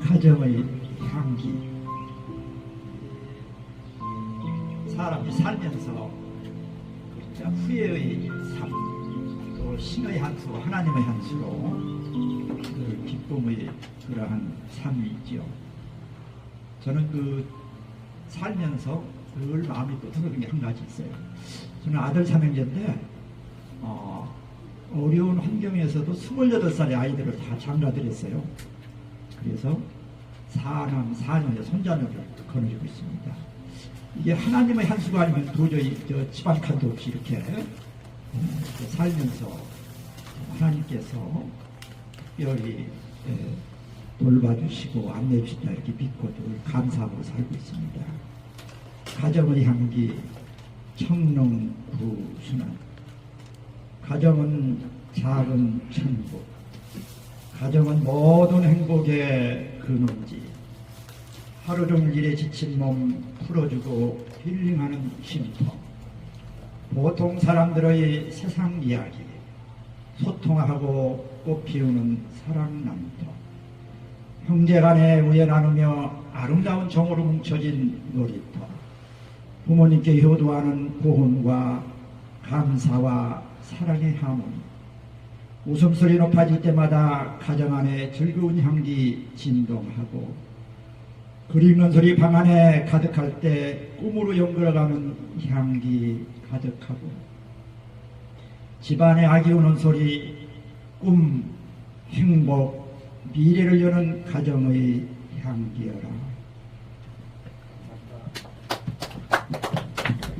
가정의 향기 사람이 살면서 자, 후회의 삶, 또 신의 한수, 하나님의 한수로 그 기쁨의 그러한 삶이 있죠. 저는 그 살면서 늘 마음이 또 들어오는 게한 가지 있어요. 저는 아들 삼형제인데 어, 어려운 환경에서도 28살의 아이들을 다 장가들였어요. 그래서 사남, 사녀의 손자녀를 거느리고 있습니다. 이게 하나님의 한수가 아니면 도저히 저 집안 칸도 없이 이렇게 음, 살면서 하나님께서 특별히 예, 돌봐주시고 안내주신다 이렇게 믿고 늘 감사하고 살고 있습니다. 가정의 향기 청릉구 순환 가정은 작은 천국 가정은 모든 행복의 근원지. 하루 종일 일에 지친 몸 풀어주고 힐링하는 쉼터. 보통 사람들의 세상 이야기. 소통하고 꽃 피우는 사랑 남터 형제 간에 우애 나누며 아름다운 정으로 뭉쳐진 놀이터. 부모님께 효도하는 고혼과 감사와 사랑의 하모니 웃음소리 높아질 때마다 가정 안에 즐거운 향기 진동하고 글 읽는 소리 방 안에 가득할 때 꿈으로 연결가는 향기 가득하고 집안에 아기 우는 소리 꿈 행복 미래를 여는 가정의 향기여라